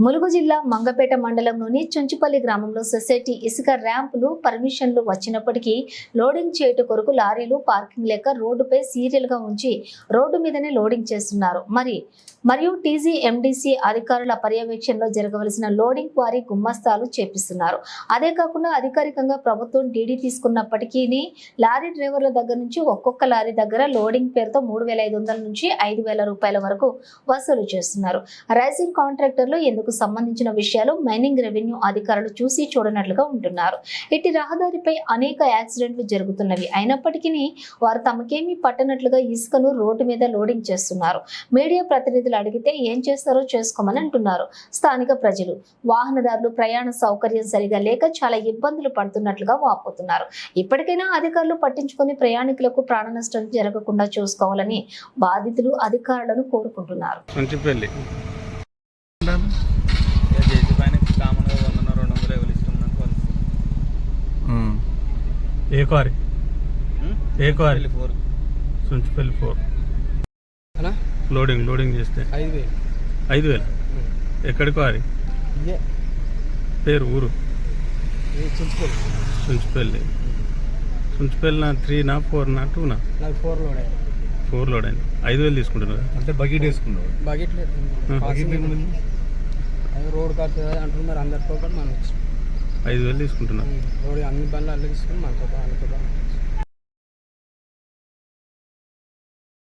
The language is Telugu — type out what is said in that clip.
ములుగు జిల్లా మంగపేట మండలంలోని చుంచుపల్లి గ్రామంలో సొసైటీ ఇసుక ర్యాంపులు పర్మిషన్లు వచ్చినప్పటికీ లోడింగ్ చేయట కొరకు లారీలు పార్కింగ్ లేక రోడ్డుపై సీరియల్గా ఉంచి రోడ్డు మీదనే లోడింగ్ చేస్తున్నారు. మరి మరియు టీజీ ఎండిసి అధికారుల పర్యవేక్షణలో జరగవలసిన లోడింగ్ క్వారీ గుమ్మస్తాలు చేపిస్తున్నారు. అదే కాకుండా అధికారికంగా ప్రభుత్వం డీడీ తీసుకున్నప్పటికీ లారీ డ్రైవర్ల దగ్గర నుంచి ఒక్కొక్క లారీ దగ్గర లోడింగ్ పేరుతో మూడు వేల ఐదు వందల నుంచి ఐదు వేల రూపాయల వరకు వసూలు చేస్తున్నారు. రైసింగ్ కాంట్రాక్టర్లు ఎందుకు సంబంధించిన విషయాలు మైనింగ్ రెవెన్యూ అధికారులు చూసి చూడనట్లుగా ఉంటున్నారు. ఇటు రహదారిపై అనేక యాక్సిడెంట్లు జరుగుతున్నవి. అయినప్పటికీ వారు తమకేమీ పట్టనట్లుగా ఇసుకను రోడ్డు మీద లోడింగ్ చేస్తున్నారు. మీడియా ప్రతినిధులు అడిగితే ఏం చేస్తారో చేసుకోమని అంటున్నారు. స్థానిక ప్రజలు వాహనదారులు ప్రయాణ సౌకర్యం సరిగా లేక చాలా ఇబ్బందులు పడుతున్నట్లుగా వాపోతున్నారు. ఇప్పటికైనా అధికారులు పట్టించుకొని ప్రయాణికులకు ప్రాణ నష్టం జరగకుండా చూసుకోవాలని బాధితులు అధికారులను కోరుకుంటున్నారు. జేసీ పైన కామన్గా వందన రెండు వందలు ఎవరు వాళ్ళు ఏ క్వారీ? ఏ క్వారీ? ఫోర్. సుంచిపల్లి ఫోర్. అలా లోడింగ్ లోడింగ్ చేస్తే. ఐదు వేలు. ఐదు వేలు? ఎక్కడి క్వారీ? ఇదే. పేరు ఊరు? సుంచిపల్లి సుంచిపల్లి నా త్రీ నా ఫోర్ నా టూ నా నాకు ఫోర్ లోడ్ ఫోర్ లోడ్ అయింది. ఐదు వేలు తీసుకుంటున్నారు? అంటే బకెట్ వేసుకున్నావు? బకెట్ లేదు. రోడ్ ఖర్చు అంటున్నారు మరి అందరితో పాటు మనం. ఐదు వేలు తీసుకుంటున్నారు రోడ్ అన్ని బండ్లు అల్లే తీసుకుని మనతో పాటు